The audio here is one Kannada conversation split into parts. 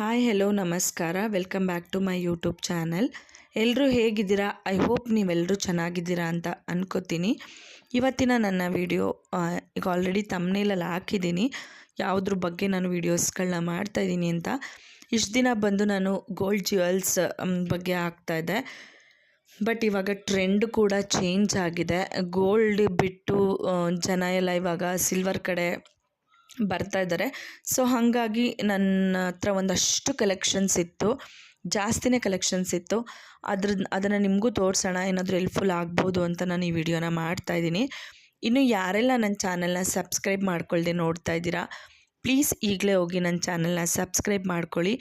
ಹಾಯ್ ಹೆಲೋ ನಮಸ್ಕಾರ. Welcome back to my YouTube channel ಎಲ್ಲರೂ ಹೇಗಿದ್ದೀರಾ? ಐ ಹೋಪ್ ನೀವೆಲ್ಲರೂ ಚೆನ್ನಾಗಿದ್ದೀರಾ ಅಂತ ಅನ್ಕೋತೀನಿ. ಇವತ್ತಿನ ನನ್ನ ವಿಡಿಯೋ ಈಗ ಆಲ್ರೆಡಿ ತಮ್ಮನೇಲಲ್ಲಿ ಹಾಕಿದ್ದೀನಿ. ಯಾವುದ್ರ ಬಗ್ಗೆ ನಾನು ವೀಡಿಯೋಸ್ಗಳನ್ನ ಮಾಡ್ತಾಯಿದ್ದೀನಿ ಅಂತ. ಇಷ್ಟು ದಿನ ಬಂದು ನಾನು ಗೋಲ್ಡ್ ಜ್ಯುವೆಲ್ಸ್ ಬಗ್ಗೆ ಆಗ್ತಾಯಿದ್ದೆ ಬಟ್ ಇವಾಗ ಟ್ರೆಂಡ್ ಕೂಡ ಚೇಂಜ್ ಆಗಿದೆ. ಗೋಲ್ಡ್ ಬಿಟ್ಟು ಜನ ಎಲ್ಲ ಇವಾಗ ಸಿಲ್ವರ್ ಕಡೆ ಬರ್ತಾ ಇದ್ದಾರೆ. ಸೊ ಹಾಗಾಗಿ ನನ್ನ ಹತ್ರ ಒಂದಷ್ಟು ಕಲೆಕ್ಷನ್ಸ್ ಇತ್ತು. ಜಾಸ್ತಿನೇ ಕಲೆಕ್ಷನ್ಸ್ ಇತ್ತು. ಅದ್ರ, ಅದನ್ನು ನಿಮಗೂ ತೋರಿಸೋಣ. ಏನಾದರೂ ಹೆಲ್ಪ್ಫುಲ್ ಆಗ್ಬೋದು ಅಂತ ನಾನು ಈ ವಿಡಿಯೋನ ಮಾಡ್ತಾ ಇದ್ದೀನಿ. ಇನ್ನು ಯಾರೆಲ್ಲ ನನ್ನ ಚಾನಲ್ನ ಸಬ್ಸ್ಕ್ರೈಬ್ ಮಾಡ್ಕೊಳ್ದೆ ನೋಡ್ತಾ ಇದ್ದೀರಾ ಪ್ಲೀಸ್ ಈಗಲೇ ಹೋಗಿ ನನ್ನ ಚಾನಲ್ನ ಸಬ್ಸ್ಕ್ರೈಬ್ ಮಾಡ್ಕೊಳ್ಳಿ.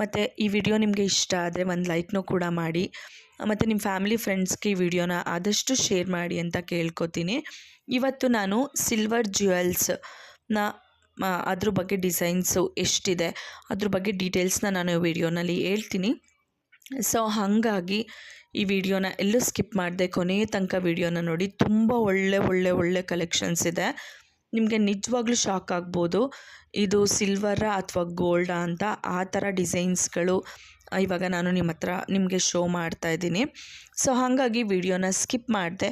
ಮತ್ತು ಈ ವಿಡಿಯೋ ನಿಮಗೆ ಇಷ್ಟ ಆದರೆ ಒಂದು ಲೈಕ್ನೂ ಕೂಡ ಮಾಡಿ. ಮತ್ತು ನಿಮ್ಮ ಫ್ಯಾಮಿಲಿ ಫ್ರೆಂಡ್ಸ್ಗೆ ಈ ವಿಡಿಯೋನ ಆದಷ್ಟು ಶೇರ್ ಮಾಡಿ ಅಂತ ಕೇಳ್ಕೊತೀನಿ. ಇವತ್ತು ನಾನು ಸಿಲ್ವರ್ ಜ್ಯುವೆಲ್ಸ್ನ ಅದ್ರ ಬಗ್ಗೆ ಡಿಸೈನ್ಸು ಎಷ್ಟಿದೆ, ಅದ್ರ ಬಗ್ಗೆ ಡೀಟೇಲ್ಸ್ನ ನಾನು ವಿಡಿಯೋನಲ್ಲಿ ಹೇಳ್ತೀನಿ. ಸೊ, ಹಾಗಾಗಿ ಈ ವಿಡಿಯೋನ ಎಲ್ಲೂ ಸ್ಕಿಪ್ ಮಾಡಿದೆ ಕೊನೆಯ ತನಕ ವಿಡಿಯೋನ ನೋಡಿ. ತುಂಬ ಒಳ್ಳೆ ಒಳ್ಳೆ ಒಳ್ಳೆ ಕಲೆಕ್ಷನ್ಸ್ ಇದೆ. ನಿಮಗೆ ನಿಜವಾಗ್ಲೂ ಶಾಕ್ ಆಗ್ಬೋದು. ಇದು ಸಿಲ್ವರ ಅಥವಾ ಗೋಲ್ಡಾ ಅಂತ ಆ ಥರ ಡಿಸೈನ್ಸ್ಗಳು ಇವಾಗ ನಾನು ನಿಮ್ಮ ಹತ್ರ ನಿಮಗೆ ಶೋ ಮಾಡ್ತಾ ಇದ್ದೀನಿ. ಸೊ ಹಾಗಾಗಿ ವಿಡಿಯೋನ ಸ್ಕಿಪ್ ಮಾಡಿದೆ,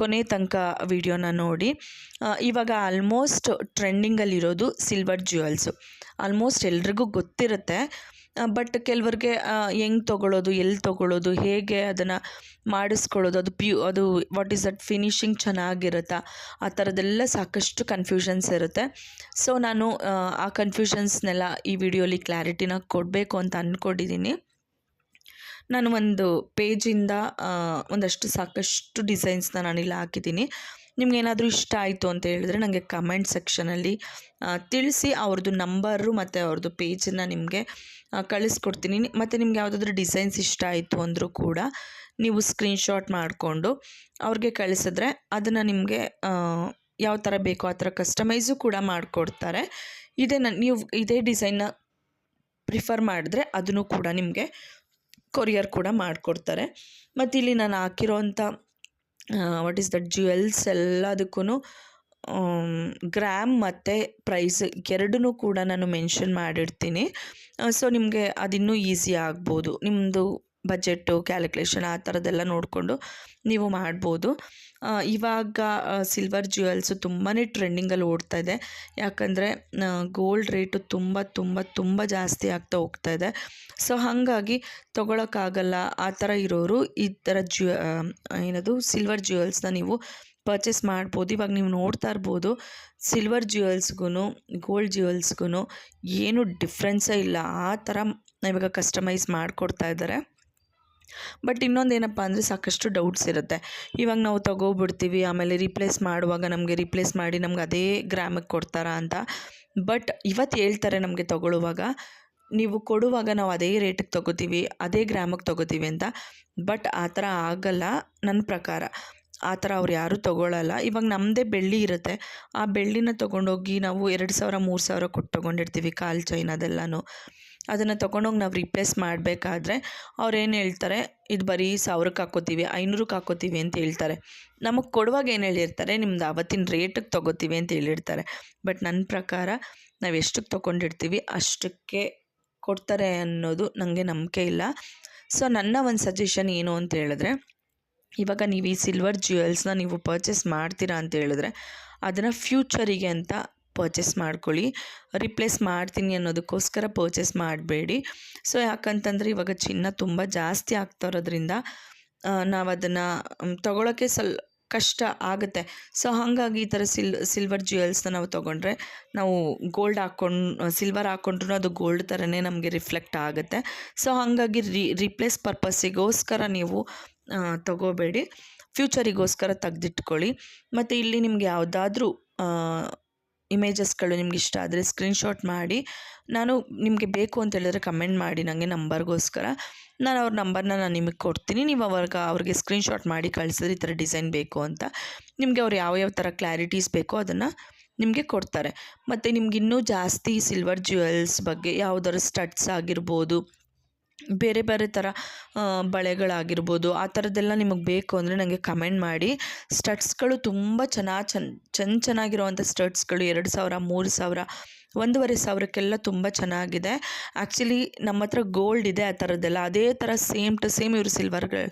ಕೊನೆ ತನಕ ವಿಡಿಯೋನ ನೋಡಿ. ಇವಾಗ ಆಲ್ಮೋಸ್ಟ್ ಟ್ರೆಂಡಿಂಗಲ್ಲಿರೋದು ಸಿಲ್ವರ್ ಜ್ಯುವೆಲ್ಸು ಆಲ್ಮೋಸ್ಟ್ ಎಲ್ರಿಗೂ ಗೊತ್ತಿರುತ್ತೆ. ಬಟ್ ಕೆಲವ್ರಿಗೆ ಹೆಂಗೆ ತೊಗೊಳ್ಳೋದು ಎಲ್ಲಿ ತೊಗೊಳ್ಳೋದು ಹೇಗೆ ಅದನ್ನು ಮಾಡಿಸ್ಕೊಳ್ಳೋದು ಅದು ಪ್ಯೂ ಅದು ವಾಟ್ ಈಸ್ ದಟ್ ಫಿನಿಶಿಂಗ್ ಚೆನ್ನಾಗಿರುತ್ತಾ ಆ ಥರದ್ದೆಲ್ಲ ಸಾಕಷ್ಟು ಕನ್ಫ್ಯೂಷನ್ಸ್ ಇರುತ್ತೆ. ಸೊ ನಾನು ಆ, ಆ ಕನ್ಫ್ಯೂಷನ್ಸ್ನೆಲ್ಲ ಈ ವಿಡಿಯೋಲಿ ಕ್ಲಾರಿಟಿನ ಕೊಡಬೇಕು ಅಂತ ಅಂದ್ಕೊಂಡಿದ್ದೀನಿ ನಾನು ಒಂದು ಪೇಜಿಂದ ಒಂದಷ್ಟು ಸಾಕಷ್ಟು ಡಿಸೈನ್ಸ್ನ ನಾನಿಲ್ಲಿ ಹಾಕಿದ್ದೀನಿ ನಿಮ್ಗೇನಾದರೂ ಇಷ್ಟ ಆಯಿತು ಅಂತ ಹೇಳಿದ್ರೆ ನನಗೆ ಕಮೆಂಟ್ ಸೆಕ್ಷನಲ್ಲಿ ತಿಳಿಸಿ ಅವ್ರದ್ದು ನಂಬರು ಮತ್ತು ಅವ್ರದ್ದು ಪೇಜನ್ನು ನಿಮಗೆ ಕಳಿಸ್ಕೊಡ್ತೀನಿ. ಮತ್ತು ನಿಮ್ಗೆ ಯಾವುದಾದ್ರೂ ಡಿಸೈನ್ಸ್ ಇಷ್ಟ ಆಯಿತು ಅಂದರೂ ಕೂಡ ನೀವು ಸ್ಕ್ರೀನ್ಶಾಟ್ ಮಾಡಿಕೊಂಡು ಅವ್ರಿಗೆ ಕಳಿಸಿದ್ರೆ ಅದನ್ನು ನಿಮಗೆ ಯಾವ ಥರ ಬೇಕೋ ಆ ಥರ ಕಸ್ಟಮೈಸು ಕೂಡ ಮಾಡಿಕೊಡ್ತಾರೆ. ಇದೇ ನನ್ನ ನೀವು ಇದೇ ಡಿಸೈನ್ನ ಪ್ರಿಫರ್ ಮಾಡಿದ್ರೆ ಅದನ್ನು ಕೂಡ ನಿಮಗೆ ಕೊರಿಯರ್ ಕೂಡ ಮಾಡಿಕೊಡ್ತಾರೆ. ಮತ್ತು ಇಲ್ಲಿ ನಾನು ಹಾಕಿರೋಂಥ ವಾಟ್ ಈಸ್ ದಟ್ ಜ್ಯುವೆಲ್ಸ್ ಎಲ್ಲದಕ್ಕೂ ಗ್ರ್ಯಾಮ್ ಮತ್ತು ಪ್ರೈಸ್ ಎರಡನ್ನೂ ಕೂಡ ನಾನು ಮೆನ್ಷನ್ ಮಾಡಿರ್ತೀನಿ. ಸೊ ನಿಮಗೆ ಅದಿನ್ನೂ ಈಸಿ ಆಗ್ಬೋದು. ನಿಮ್ಮದು ಬಜೆಟ್ಟು ಕ್ಯಾಲ್ಕುಲೇಷನ್ ಆ ಥರದ್ದೆಲ್ಲ ನೋಡಿಕೊಂಡು ನೀವು ಮಾಡ್ಬೋದು. ಇವಾಗ ಸಿಲ್ವರ್ ಜ್ಯುವೆಲ್ಸು ತುಂಬಾ ಟ್ರೆಂಡಿಂಗಲ್ಲಿ ಓಡ್ತಾ ಇದೆ. ಯಾಕಂದರೆ ಗೋಲ್ಡ್ ರೇಟು ತುಂಬ ತುಂಬ ತುಂಬ ಜಾಸ್ತಿ ಆಗ್ತಾ ಹೋಗ್ತಾ ಇದೆ. ಸೊ ಹಾಗಾಗಿ ತೊಗೊಳಕ್ಕಾಗಲ್ಲ ಆ ಥರ ಇರೋರು ಈ ಥರ ಜ್ಯು ಏನದು ಸಿಲ್ವರ್ ಜ್ಯುವೆಲ್ಸ್ನ ನೀವು ಪರ್ಚೇಸ್ ಮಾಡ್ಬೋದು. ಇವಾಗ ನೀವು ನೋಡ್ತಾ ಇರ್ಬೋದು ಸಿಲ್ವರ್ ಜ್ಯುವೆಲ್ಸ್ಗೂ ಗೋಲ್ಡ್ ಜ್ಯುವೆಲ್ಸ್ಗೂ ಏನು ಡಿಫ್ರೆನ್ಸೇ ಇಲ್ಲ. ಆ ಥರ ಇವಾಗ ಕಸ್ಟಮೈಸ್ ಮಾಡಿಕೊಡ್ತಾ ಇದ್ದಾರೆ. ಬಟ್ ಇನ್ನೊಂದು ಏನಪ್ಪ ಅಂದರೆ ಸಾಕಷ್ಟು ಡೌಟ್ಸ್ ಇರುತ್ತೆ. ಇವಾಗ ನಾವು ತಗೋಬಿಡ್ತೀವಿ, ಆಮೇಲೆ ರಿಪ್ಲೇಸ್ ಮಾಡುವಾಗ ನಮಗೆ ರಿಪ್ಲೇಸ್ ಮಾಡಿ ನಮ್ಗೆ ಅದೇ ಗ್ರಾಮಕ್ಕೆ ಕೊಡ್ತಾರಾ ಅಂತ. ಬಟ್ ಇವತ್ತು ಹೇಳ್ತಾರೆ ನಮಗೆ ತಗೊಳ್ಳುವಾಗ, ನೀವು ಕೊಡುವಾಗ ನಾವು ಅದೇ ರೇಟಿಗೆ ತೊಗೋತೀವಿ, ಅದೇ ಗ್ರಾಮಕ್ಕೆ ತೊಗೋತೀವಿ ಅಂತ. ಬಟ್ ಆ ಥರ ಆಗಲ್ಲ ನನ್ನ ಪ್ರಕಾರ. ಆ ಥರ ಅವ್ರು ಯಾರೂ ತೊಗೊಳ್ಳಲ್ಲ ಇವಾಗ ನಮ್ಮದೇ ಬೆಳ್ಳಿ ಇರುತ್ತೆ. ಆ ಬೆಳ್ಳಿನ ತೊಗೊಂಡೋಗಿ ನಾವು ಎರಡು ಸಾವಿರ, ಮೂರು ಸಾವಿರ ಕೊಟ್ಟು ತೊಗೊಂಡಿರ್ತೀವಿ ಕಾಲು ಚೈನ್ ಅದೆಲ್ಲನೂ. ಅದನ್ನು ತೊಗೊಂಡೋಗಿ ನಾವು ರಿಪ್ಲೇಸ್ ಮಾಡಬೇಕಾದ್ರೆ ಅವ್ರು ಏನು ಹೇಳ್ತಾರೆ, ಇದು ಬರೀ ಸಾವಿರಕ್ಕೆ ಹಾಕೋತೀವಿ ಐನೂರಕ್ಕೆ ಹಾಕೋತೀವಿ ಅಂತ ಹೇಳ್ತಾರೆ. ನಮಗೆ ಕೊಡುವಾಗ ಏನು ಹೇಳಿರ್ತಾರೆ, ನಿಮ್ದು ಅವತ್ತಿನ ರೇಟಿಗೆ ತೊಗೋತೀವಿ ಅಂತ ಹೇಳಿರ್ತಾರೆ. ಬಟ್ ನನ್ನ ಪ್ರಕಾರ ನಾವು ಎಷ್ಟಕ್ಕೆ ತೊಗೊಂಡಿರ್ತೀವಿ ಅಷ್ಟಕ್ಕೆ ಕೊಡ್ತಾರೆ ಅನ್ನೋದು ನನಗೆ ನಂಬಿಕೆ ಇಲ್ಲ. ಸೊ ನನ್ನ ಒಂದು ಸಜೆಷನ್ ಏನು ಅಂತ ಹೇಳಿದ್ರೆ ಇವಾಗ ನೀವು ಈ ಸಿಲ್ವರ್ ಜ್ಯುವೆಲ್ಸ್ನ ನೀವು ಪರ್ಚೇಸ್ ಮಾಡ್ತೀರಾ ಅಂತ ಹೇಳಿದ್ರೆ, ಅದನ್ನು ಫ್ಯೂಚರಿಗೆ ಅಂತ ಪರ್ಚೇಸ್ ಮಾಡ್ಕೊಳ್ಳಿ. ರಿಪ್ಲೇಸ್ ಮಾಡ್ತೀನಿ ಅನ್ನೋದಕ್ಕೋಸ್ಕರ ಪರ್ಚೇಸ್ ಮಾಡಬೇಡಿ. ಸೊ ಯಾಕಂತಂದರೆ ಇವಾಗ ಚಿನ್ನ ತುಂಬ ಜಾಸ್ತಿ ಆಗ್ತಾ ಇರೋದ್ರಿಂದ ನಾವು ಅದನ್ನು ತೊಗೊಳಕ್ಕೆ ಸ್ವಲ್ ಕಷ್ಟ ಆಗುತ್ತೆ. ಸೊ ಹಾಗಾಗಿ ಈ ಥರ ಸಿಲ್ ಸಿಲ್ವರ್ ಜ್ಯುವೆಲ್ಸ್ನ ನಾವು ತೊಗೊಂಡ್ರೆ, ನಾವು ಗೋಲ್ಡ್ ಹಾಕ್ಕೊಂಡು ಸಿಲ್ವರ್ ಹಾಕ್ಕೊಂಡ್ರೂ ಅದು ಗೋಲ್ಡ್ ಥರನೇ ನಮಗೆ ರಿಫ್ಲೆಕ್ಟ್ ಆಗುತ್ತೆ. ಸೊ ಹಾಗಾಗಿ ರಿ ರಿಪ್ಲೇಸ್ ಪರ್ಪಸ್ಸಿಗೋಸ್ಕರ ನೀವು ತಗೋಬೇಡಿ. ಫ್ಯೂಚರಿಗೋಸ್ಕರ ತೆಗ್ದಿಟ್ಕೊಳ್ಳಿ. ಮತ್ತು ಇಲ್ಲಿ ನಿಮ್ಗೆ ಯಾವುದಾದ್ರೂ ಇಮೇಜಸ್ಗಳು ನಿಮ್ಗೆ ಇಷ್ಟ ಆದರೆ ಸ್ಕ್ರೀನ್ಶಾಟ್ ಮಾಡಿ. ನಾನು ನಿಮಗೆ ಬೇಕು ಅಂತ ಹೇಳಿದ್ರೆ ಕಮೆಂಟ್ ಮಾಡಿ ನನಗೆ ನಂಬರ್ಗೋಸ್ಕರ. ನಾನು ಅವ್ರ ನಂಬರ್ನ ನಾನು ನಿಮಗೆ ಕೊಡ್ತೀನಿ. ನೀವು ಅವಾಗ ಅವ್ರಿಗೆ ಸ್ಕ್ರೀನ್ಶಾಟ್ ಮಾಡಿ ಕಳಿಸಿದ್ರೆ ಈ ಥರ ಡಿಸೈನ್ ಬೇಕು ಅಂತ. ನಿಮಗೆ ಅವ್ರು ಯಾವ ಯಾವ ಥರ ಕ್ಲಾರಿಟೀಸ್ ಬೇಕೋ ಅದನ್ನು ನಿಮಗೆ ಕೊಡ್ತಾರೆ. ಮತ್ತು ನಿಮ್ಗೆ ಇನ್ನೂ ಜಾಸ್ತಿ ಸಿಲ್ವರ್ ಜ್ಯುವೆಲ್ಸ್ ಬಗ್ಗೆ ಯಾವುದಾದ್ರು ಸ್ಟಡ್ಸ್ ಆಗಿರ್ಬೋದು ಬೇರೆ ಬೇರೆ ಥರ ಬಳೆಗಳಾಗಿರ್ಬೋದು, ಆ ಥರದ್ದೆಲ್ಲ ನಿಮಗೆ ಬೇಕು ಅಂದರೆ ನನಗೆ ಕಮೆಂಟ್ ಮಾಡಿ. ಸ್ಟಡ್ಸ್ಗಳು ತುಂಬ ಚೆನ್ನಾಗಿ ಚೆನ್ನ ಚೆನ್ನ ಚೆನ್ನಾಗಿರುವಂಥ ಸ್ಟಡ್ಸ್ಗಳು ಎರಡು ಸಾವಿರ, ಮೂರು ಸಾವಿರ, ಒಂದೂವರೆ ಸಾವಿರಕ್ಕೆಲ್ಲ ತುಂಬ ಚೆನ್ನಾಗಿದೆ. ಆ್ಯಕ್ಚುಲಿ ನಮ್ಮ ಹತ್ರ ಗೋಲ್ಡ್ ಇದೆ ಆ ಥರದ್ದೆಲ್ಲ, ಅದೇ ಥರ ಸೇಮ್ ಟು ಸೇಮ್ ಇವರು ಸಿಲ್ವರ್ಗಳು,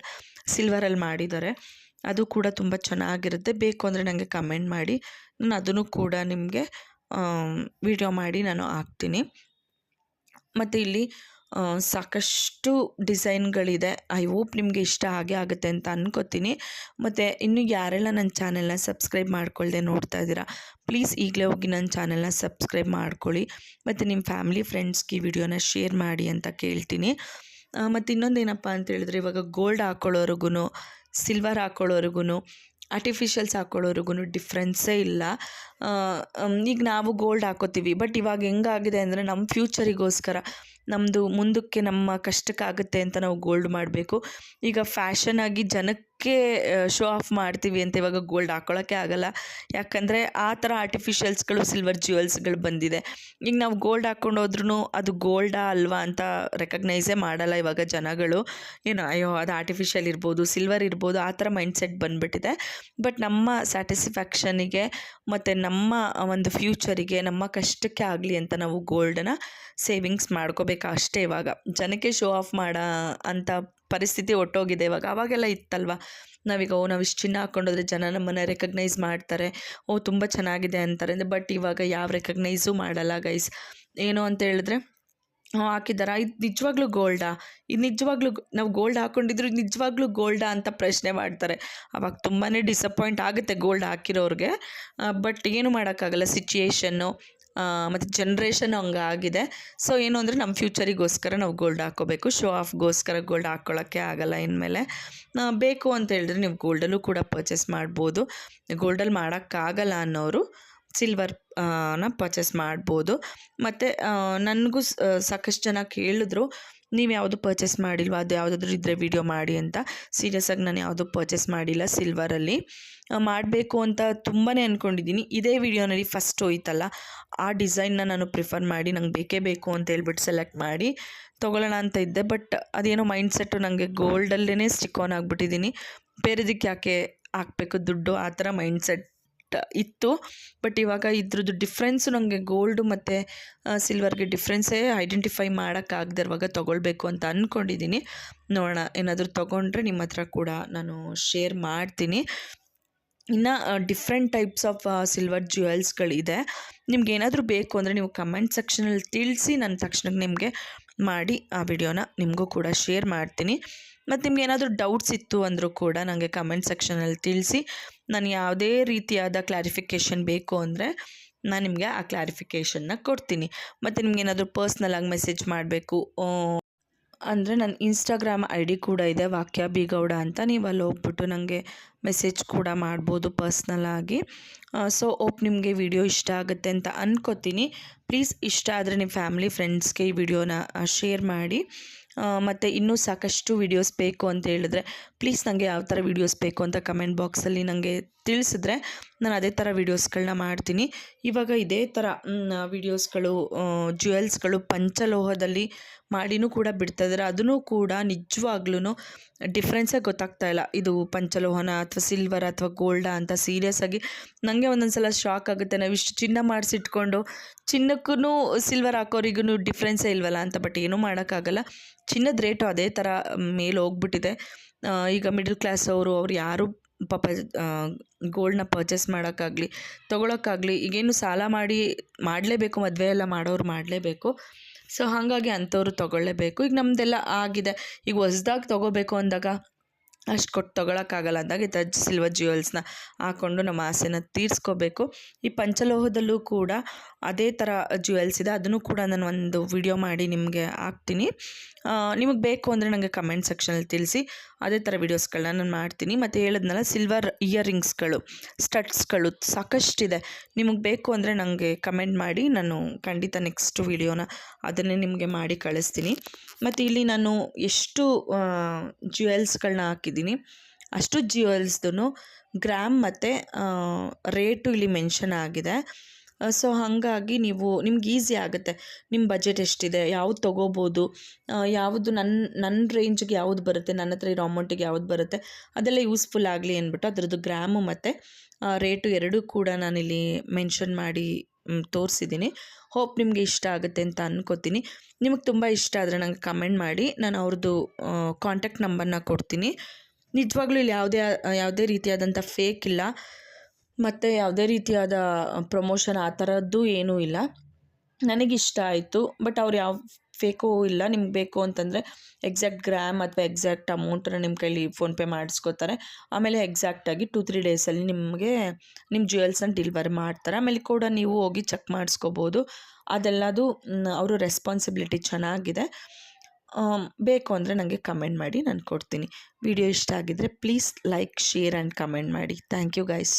ಸಿಲ್ವರಲ್ಲಿ ಮಾಡಿದ್ದಾರೆ. ಅದು ಕೂಡ ತುಂಬ ಚೆನ್ನಾಗಿರುತ್ತೆ. ಬೇಕು ಅಂದರೆ ನನಗೆ ಕಮೆಂಟ್ ಮಾಡಿ. ನಾನು ಅದನ್ನು ಕೂಡ ನಿಮಗೆ ವಿಡಿಯೋ ಮಾಡಿ ನಾನು ಹಾಕ್ತೀನಿ. ಮತ್ತು ಇಲ್ಲಿ ಸಾಕಷ್ಟು ಡಿಸೈನ್ಗಳಿದೆ. ಐ ಹೋಪ್ ನಿಮಗೆ ಇಷ್ಟ ಆಗೇ ಆಗುತ್ತೆ ಅಂತ ಅಂದ್ಕೋತೀನಿ ಮತ್ತು ಇನ್ನು ಯಾರೆಲ್ಲ ನನ್ನ ಚಾನೆಲ್ನ ಸಬ್ಸ್ಕ್ರೈಬ್ ಮಾಡ್ಕೊಳ್ಳದೆ ನೋಡ್ತಾ ಇದ್ದೀರಾ, ಪ್ಲೀಸ್ ಈಗಲೇ ಹೋಗಿ ನನ್ನ ಚಾನೆಲ್ನ ಸಬ್ಸ್ಕ್ರೈಬ್ ಮಾಡ್ಕೊಳ್ಳಿ. ಮತ್ತು ನಿಮ್ಮ ಫ್ಯಾಮಿಲಿ, ಫ್ರೆಂಡ್ಸ್ಗೆ ಈ ವಿಡಿಯೋನ ಶೇರ್ ಮಾಡಿ ಅಂತ ಕೇಳ್ತೀನಿ. ಮತ್ತು ಇನ್ನೊಂದೇನಪ್ಪ ಅಂತೇಳಿದ್ರೆ ಇವಾಗ ಗೋಲ್ಡ್ ಹಾಕ್ಕೊಳ್ಳೋರ್ಗು ಸಿಲ್ವರ್ ಹಾಕ್ಕೊಳ್ಳೋರ್ಗು ಆರ್ಟಿಫಿಷಿಯಲ್ಸ್ ಹಾಕ್ಕೊಳ್ಳೋರ್ಗು ಡಿಫ್ರೆನ್ಸೇ ಇಲ್ಲ. ಈಗ ನಾವು ಗೋಲ್ಡ್ ಹಾಕೋತೀವಿ. ಬಟ್ ಇವಾಗ ಹೆಂಗಾಗಿದೆ ಅಂದರೆ ನಮ್ಮ ಫ್ಯೂಚರಿಗೋಸ್ಕರ ನಮ್ಮದು ಮುಂದಕ್ಕೆ ನಮ್ಮ ಕಷ್ಟಕ್ಕಾಗುತ್ತೆ ಅಂತ ನಾವು ಗೋಲ್ಡ್ ಮಾಡಬೇಕು. ಈಗ ಫ್ಯಾಷನ್ ಆಗಿ ಜನಕ್ಕೆ ಶೋ ಆಫ್ ಮಾಡ್ತೀವಿ ಅಂತ ಇವಾಗ ಗೋಲ್ಡ್ ಹಾಕೊಳ್ಳೋಕ್ಕೆ ಆಗಲ್ಲ. ಯಾಕಂದರೆ ಆ ಥರ ಆರ್ಟಿಫಿಷಿಯಲ್ಸ್ಗಳು ಸಿಲ್ವರ್ ಜ್ಯುವೆಲ್ಸ್ಗಳು ಬಂದಿದೆ. ಈಗ ನಾವು ಗೋಲ್ಡ್ ಹಾಕ್ಕೊಂಡು ಹೋದ್ರೂ ಅದು ಗೋಲ್ಡಾ ಅಲ್ವಾ ಅಂತ ರೆಕಗ್ನೈಸೇ ಮಾಡಲ್ಲ ಇವಾಗ ಜನಗಳು. ಏನು, ಅಯ್ಯೋ, ಅದು ಆರ್ಟಿಫಿಷಿಯಲ್ ಇರ್ಬೋದು ಸಿಲ್ವರ್ ಇರ್ಬೋದು, ಆ ಥರ ಮೈಂಡ್ಸೆಟ್ ಬಂದುಬಿಟ್ಟಿದೆ. ಬಟ್ ನಮ್ಮ ಸ್ಯಾಟಿಸ್ಫ್ಯಾಕ್ಷನಿಗೆ ಮತ್ತು ನಮ್ಮ ಒಂದು ಫ್ಯೂಚರಿಗೆ ನಮ್ಮ ಕಷ್ಟಕ್ಕೆ ಆಗಲಿ ಅಂತ ನಾವು ಗೋಲ್ಡನ್ನ ಸೇವಿಂಗ್ಸ್ ಮಾಡ್ಕೋಬೇಕು ಅಷ್ಟೇ ಇವಾಗ. ಜನಕ್ಕೆ ಶೋ ಆಫ್ ಮಾಡೋ ಅಂಥ ಪರಿಸ್ಥಿತಿ ಒಟ್ಟೋಗಿದೆ ಇವಾಗ. ಅವಾಗೆಲ್ಲ ಇತ್ತಲ್ವ? ನಾವೀಗ, ಓ, ನಾವು ಇಷ್ಟು ಚಿನ್ನ ಹಾಕ್ಕೊಂಡೋದ್ರೆ ಜನ ನಮ್ಮನ್ನು ರೆಕಗ್ನೈಸ್ ಮಾಡ್ತಾರೆ. ಓ, ತುಂಬ ಚೆನ್ನಾಗಿದೆ ಅಂತಾರೆ. ಬಟ್ ಇವಾಗ ಯಾವ ರೆಕಗ್ನೈಸೂ ಮಾಡಲ್ಲ ಗೈಸ್ ಏನು ಅಂತ ಹೇಳಿದ್ರೆ ಹಾಕಿದ್ದಾರಾ? ಇದು ನಿಜವಾಗ್ಲೂ ಗೋಲ್ಡಾ? ಇದು ನಿಜವಾಗ್ಲೂ ನಾವು ಗೋಲ್ಡ್ ಹಾಕ್ಕೊಂಡಿದ್ರು ನಿಜವಾಗ್ಲೂ ಗೋಲ್ಡಾ ಅಂತ ಪ್ರಶ್ನೆ ಮಾಡ್ತಾರೆ. ಅವಾಗ ತುಂಬಾ ಡಿಸಪಾಯಿಂಟ್ ಆಗುತ್ತೆ ಗೋಲ್ಡ್ ಹಾಕಿರೋರಿಗೆ. ಬಟ್ ಏನು ಮಾಡೋಕ್ಕಾಗಲ್ಲ ಸಿಚುಯೇಷನ್ನು ಮತ್ತು ಜನ್ರೇಷನ್ ಆಗಿದೆ. ಸೊ ಏನು ಅಂದರೆ ನಮ್ಮ ಫ್ಯೂಚರಿಗೋಸ್ಕರ ನಾವು ಗೋಲ್ಡ್ ಹಾಕೋಬೇಕು. ಶೋ ಆಫ್ಗೋಸ್ಕರ ಗೋಲ್ಡ್ ಹಾಕ್ಕೊಳ್ಳೋಕ್ಕೆ ಆಗಲ್ಲ ಇನ್ಮೇಲೆ. ಬೇಕು ಅಂತ ಹೇಳಿದ್ರೆ ನೀವು ಗೋಲ್ಡಲ್ಲೂ ಕೂಡ ಪರ್ಚೇಸ್ ಮಾಡ್ಬೋದು. ಗೋಲ್ಡಲ್ಲಿ ಮಾಡೋಕ್ಕಾಗಲ್ಲ ಅನ್ನೋರು ಸಿಲ್ವರ್ನ ಪರ್ಚೇಸ್ ಮಾಡ್ಬೋದು. ಮತ್ತು ನನಗೂ ಸಾಕಷ್ಟು ಜನ ಕೇಳಿದ್ರು, ನೀವು ಯಾವುದು ಪರ್ಚೇಸ್ ಮಾಡಿಲ್ವ? ಅದು ಯಾವುದಾದ್ರೂ ಇದ್ದರೆ ವಿಡಿಯೋ ಮಾಡಿ ಅಂತ. ಸೀರಿಯಸ್ಸಾಗಿ ನಾನು ಯಾವುದು ಪರ್ಚೇಸ್ ಮಾಡಿಲ್ಲ ಸಿಲ್ವರಲ್ಲಿ ಮಾಡಬೇಕು ಅಂತ ತುಂಬಾ ಅಂದ್ಕೊಂಡಿದ್ದೀನಿ ಇದೇ ವಿಡಿಯೋನಲ್ಲಿ ಫಸ್ಟ್ ಹೋಯ್ತಲ್ಲ, ಆ ಡಿಸೈನ್ನ ನಾನು ಪ್ರಿಫರ್ ಮಾಡಿ, ನಂಗೆ ಬೇಕೇ ಬೇಕು ಅಂತ ಹೇಳ್ಬಿಟ್ಟು ಸೆಲೆಕ್ಟ್ ಮಾಡಿ ತೊಗೊಳ್ಳೋಣ ಅಂತ ಇದ್ದೆ. ಬಟ್ ಅದೇನೋ ಮೈಂಡ್ಸೆಟ್ಟು ನನಗೆ ಗೋಲ್ಡಲ್ಲೇ ಸ್ಟಿಕ್ ಆನ್ ಆಗಿಬಿಟ್ಟಿದ್ದೀನಿ. ಬೇರೆದಕ್ಕೆ ಯಾಕೆ ಹಾಕಬೇಕು ದುಡ್ಡು? ಆ ಥರ ಮೈಂಡ್ಸೆಟ್ ಇತ್ತು ಬಟ್ ಇವಾಗ ಇದ್ರದ್ದು ಡಿಫ್ರೆನ್ಸು ನನಗೆ ಗೋಲ್ಡು ಮತ್ತು ಸಿಲ್ವರ್ಗೆ ಡಿಫ್ರೆನ್ಸೇ ಐಡೆಂಟಿಫೈ ಮಾಡೋಕ್ಕಾಗದೆ ಇರುವಾಗ ತೊಗೊಳ್ಬೇಕು ಅಂತ ಅಂದ್ಕೊಂಡಿದ್ದೀನಿ ನೋಡೋಣ, ಏನಾದರೂ ತೊಗೊಂಡ್ರೆ ನಿಮ್ಮ ಹತ್ರ ಕೂಡ ನಾನು ಶೇರ್ ಮಾಡ್ತೀನಿ. ಇನ್ನು ಡಿಫ್ರೆಂಟ್ ಟೈಪ್ಸ್ ಆಫ್ ಸಿಲ್ವರ್ ಜ್ಯುವೆಲ್ಸ್ಗಳಿದೆ ನಿಮ್ಗೆ ಏನಾದರೂ ಬೇಕು ಅಂದರೆ ನೀವು ಕಮೆಂಟ್ ಸೆಕ್ಷನಲ್ಲಿ ತಿಳಿಸಿ, ನಾನು ತಕ್ಷಣಕ್ಕೆ ನಿಮಗೆ ಮಾಡಿ ಆ ವಿಡಿಯೋನ ನಿಮಗೂ ಕೂಡ ಶೇರ್ ಮಾಡ್ತೀನಿ. ಮತ್ತು ನಿಮ್ಗೆ ಏನಾದರೂ ಡೌಟ್ಸ್ ಇತ್ತು ಅಂದರೂ ಕೂಡ ನನಗೆ ಕಮೆಂಟ್ ಸೆಕ್ಷನಲ್ಲಿ ತಿಳಿಸಿ. ನಾನು ಯಾವುದೇ ರೀತಿಯಾದ ಕ್ಲಾರಿಫಿಕೇಷನ್ ಬೇಕು ಅಂದರೆ ನಾನು ನಿಮಗೆ ಆ ಕ್ಲಾರಿಫಿಕೇಷನ್ನ ಕೊಡ್ತೀನಿ. ಮತ್ತು ನಿಮ್ಗೆ ಏನಾದರೂ ಪರ್ಸ್ನಲಾಗಿ ಮೆಸೇಜ್ ಮಾಡಬೇಕು ಅಂದರೆ ನನ್ನ ಇನ್ಸ್ಟಾಗ್ರಾಮ್ ಐ ಡಿ ಕೂಡ ಇದೆ, ವಾಕ್ಯ ಬಿಗೌಡ ಅಂತ ನೀವು ಅಲ್ಲಿ ಹೋಗ್ಬಿಟ್ಟು ನನಗೆ ಮೆಸೇಜ್ ಕೂಡ ಮಾಡ್ಬೋದು ಪರ್ಸ್ನಲಾಗಿ ಸೊ ಓಪ್ ನಿಮಗೆ ವಿಡಿಯೋ ಇಷ್ಟ ಆಗುತ್ತೆ ಅಂತ ಅಂದ್ಕೋತೀನಿ ಪ್ಲೀಸ್ ಇಷ್ಟ ಆದರೆ ನಿಮ್ಮ ಫ್ಯಾಮಿಲಿ ಫ್ರೆಂಡ್ಸ್ಗೆ ಈ ವಿಡಿಯೋನ ಶೇರ್ ಮಾಡಿ. ಮತ್ತು ಇನ್ನೂ ಸಾಕಷ್ಟು ವೀಡಿಯೋಸ್ ಬೇಕು ಅಂತ ಹೇಳಿದ್ರೆ ಪ್ಲೀಸ್ ನನಗೆ ಯಾವ ಥರ ವೀಡಿಯೋಸ್ ಬೇಕು ಅಂತ ಕಮೆಂಟ್ ಬಾಕ್ಸಲ್ಲಿ ನನಗೆ ತಿಳಿಸಿದ್ರೆ ನಾನು ಅದೇ ಥರ ವೀಡಿಯೋಸ್ಗಳನ್ನ ಮಾಡ್ತೀನಿ. ಇವಾಗ ಇದೇ ಥರ ವೀಡಿಯೋಸ್ಗಳು ಜ್ಯುವೆಲ್ಸ್ಗಳು ಪಂಚಲೋಹದಲ್ಲಿ ಮಾಡಿನೂ ಕೂಡ ಬಿಡ್ತಾ ಇದ್ದಾರೆ ಅದನ್ನು ಕೂಡ ನಿಜವಾಗ್ಲೂ ಡಿಫ್ರೆನ್ಸೇ ಗೊತ್ತಾಗ್ತಾ ಇಲ್ಲ. ಇದು ಪಂಚಲೋಹನ ಅಥವಾ ಸಿಲ್ವರ್ ಅಥವಾ ಗೋಲ್ಡಾ ಅಂತ ಸೀರಿಯಸ್ ಆಗಿ ನನಗೆ ಒಂದೊಂದು ಸಲ ಶಾಕ್ ಆಗುತ್ತೆ. ನಾವು ಇಷ್ಟು ಚಿನ್ನ ಮಾಡಿಸಿಟ್ಕೊಂಡು ಚಿನ್ನಕ್ಕೂ ಸಿಲ್ವರ್ ಹಾಕೋರಿಗೂ ಡಿಫ್ರೆನ್ಸೇ ಇಲ್ವಲ್ಲ ಅಂತ ಬಟ್ ಏನೂ ಮಾಡೋಕ್ಕಾಗಲ್ಲ. ಚಿನ್ನದ ರೇಟು ಅದೇ ಥರ ಮೇಲೆ ಹೋಗ್ಬಿಟ್ಟಿದೆ. ಈಗ ಮಿಡಲ್ ಕ್ಲಾಸ್ ಅವರು, ಅವ್ರು ಯಾರು ಪಾಪ ಗೋಲ್ಡ್ನ ಪರ್ಚೇಸ್ ಮಾಡೋಕ್ಕಾಗಲಿ, ತೊಗೊಳಕ್ಕಾಗಲಿ, ಈಗೇನು ಸಾಲ ಮಾಡಿ ಮಾಡಲೇಬೇಕು, ಮದುವೆ ಎಲ್ಲ ಮಾಡೋರು ಮಾಡಲೇಬೇಕು. ಸೊ ಹಾಗಾಗಿ ಅಂಥವ್ರು ತೊಗೊಳ್ಳೇಬೇಕು. ಈಗ ನಮ್ಮದೆಲ್ಲ ಆಗಿದೆ. ಈಗ ಹೊಸ್ದಾಗಿ ತೊಗೋಬೇಕು ಅಂದಾಗ ಅಷ್ಟು ಕೊಟ್ಟು ತೊಗೊಳಕ್ಕಾಗಲ್ಲ ಅಂದಾಗ ಈ ತಜ್ ಸಿಲ್ವರ್ ಜ್ಯುವೆಲ್ಸ್ನ ಹಾಕ್ಕೊಂಡು ನಮ್ಮ ಆಸೆನ ತೀರಿಸ್ಕೋಬೇಕು. ಈ ಪಂಚಲೋಹದಲ್ಲೂ ಕೂಡ ಅದೇ ಥರ ಜ್ಯುವೆಲ್ಸ್ ಇದೆ. ಅದನ್ನು ಕೂಡ ನಾನು ಒಂದು ವಿಡಿಯೋ ಮಾಡಿ ನಿಮಗೆ ಹಾಕ್ತೀನಿ. ನಿಮಗೆ ಬೇಕು ಅಂದರೆ ನನಗೆ ಕಮೆಂಟ್ ಸೆಕ್ಷನಲ್ಲಿ ತಿಳಿಸಿ. ಅದೇ ಥರ ವೀಡಿಯೋಸ್ಗಳನ್ನ ನಾನು ಮಾಡ್ತೀನಿ. ಮತ್ತು ಹೇಳಿದ್ನಲ್ಲ ಸಿಲ್ವರ್ ಇಯರಿಂಗ್ಸ್ಗಳು ಸ್ಟಡ್ಸ್ಗಳು ಸಾಕಷ್ಟಿದೆ. ನಿಮಗೆ ಬೇಕು ಅಂದರೆ ನನಗೆ ಕಮೆಂಟ್ ಮಾಡಿ. ನಾನು ಖಂಡಿತ ನೆಕ್ಸ್ಟ್ ವೀಡಿಯೋನ ಅದನ್ನೇ ನಿಮಗೆ ಮಾಡಿ ಕಳಿಸ್ತೀನಿ. ಮತ್ತು ಇಲ್ಲಿ ನಾನು ಎಷ್ಟು ಜ್ಯುವೆಲ್ಸ್ಗಳನ್ನ ಹಾಕಿದ್ದೀನಿ. ಅಷ್ಟು ಜ್ಯುವೆಲ್ಸ್ದು ಗ್ರಾಮ್ ಮತ್ತು ರೇಟು ಇಲ್ಲಿ ಮೆನ್ಷನ್ ಆಗಿದೆ. ಸೊ ಹಾಗಾಗಿ ನೀವು, ನಿಮ್ಗೆ ಈಸಿ ಆಗುತ್ತೆ. ನಿಮ್ಮ ಬಜೆಟ್ ಎಷ್ಟಿದೆ, ಯಾವ್ದು ತೊಗೋಬೋದು ಯಾವುದು ನನ್ನ ನನ್ನ ರೇಂಜ್ಗೆ ಯಾವ್ದು ಬರುತ್ತೆ, ನನ್ನ ಹತ್ರ ಇರೋ ಅಮೌಂಟಿಗೆ ಯಾವ್ದು ಬರುತ್ತೆ, ಅದೆಲ್ಲ ಯೂಸ್ಫುಲ್ ಆಗಲಿ ಅಂದ್ಬಿಟ್ಟು ಅದರದ್ದು ಗ್ರಾಮು ಮತ್ತು ರೇಟು ಎರಡೂ ಕೂಡ ನಾನಿಲ್ಲಿ ಮೆನ್ಷನ್ ಮಾಡಿ ತೋರಿಸಿದ್ದೀನಿ ಹೋಪ್ ನಿಮಗೆ ಇಷ್ಟ ಆಗುತ್ತೆ ಅಂತ ಅನ್ಕೋತೀನಿ. ನಿಮಗೆ ತುಂಬ ಇಷ್ಟ ಆದರೆ ನಂಗೆ ಕಮೆಂಟ್ ಮಾಡಿ, ನಾನು ಅವ್ರದ್ದು ಕಾಂಟ್ಯಾಕ್ಟ್ ನಂಬರ್ನ ಕೊಡ್ತೀನಿ. ನಿಜವಾಗ್ಲೂ ಇಲ್ಲಿ ಯಾವುದೇ ಯಾವುದೇ ರೀತಿಯಾದಂಥ ಫೇಕ್ ಇಲ್ಲ. ಮತ್ತು ಯಾವುದೇ ರೀತಿಯಾದ ಪ್ರಮೋಷನ್ ಆ ಥರದ್ದು ಏನೂ ಇಲ್ಲ. ನನಗಿಷ್ಟ ಆಯಿತು ಬಟ್ ಅವ್ರು ಯಾವ ಫೇಕೂ ಇಲ್ಲ, ನಿಮ್ಗೆ ಬೇಕು ಅಂತಂದರೆ ಎಕ್ಸಾಕ್ಟ್ ಗ್ರಾಮ್ ಅಥವಾ ಎಕ್ಸಾಕ್ಟ್ ಅಮೌಂಟನ್ನು ನಿಮ್ಮ ಕೈಲಿ ಫೋನ್ಪೇ ಮಾಡಿಸ್ಕೋತಾರೆ. ಆಮೇಲೆ ಎಕ್ಸಾಕ್ಟಾಗಿ ಟೂ ತ್ರೀ ಡೇಸಲ್ಲಿ ನಿಮಗೆ ನಿಮ್ಮ ಜ್ಯುವೆಲ್ಸನ್ನ ಡೆಲಿವರಿ ಮಾಡ್ತಾರೆ. ಆಮೇಲೆ ಕೂಡ ನೀವು ಹೋಗಿ ಚೆಕ್ ಮಾಡಿಸ್ಕೋಬೋದು. ಅದೆಲ್ಲದು ಅವರು ರೆಸ್ಪಾನ್ಸಿಬಿಲಿಟಿ ಚೆನ್ನಾಗಿದೆ. ಬೇಕು ಅಂದರೆ ನನಗೆ ಕಮೆಂಟ್ ಮಾಡಿ, ನಾನು ಕೊಡ್ತೀನಿ. ವಿಡಿಯೋ ಇಷ್ಟ ಆಗಿದ್ದರೆ please like share and comment ಮಾಡಿ. Thank you guys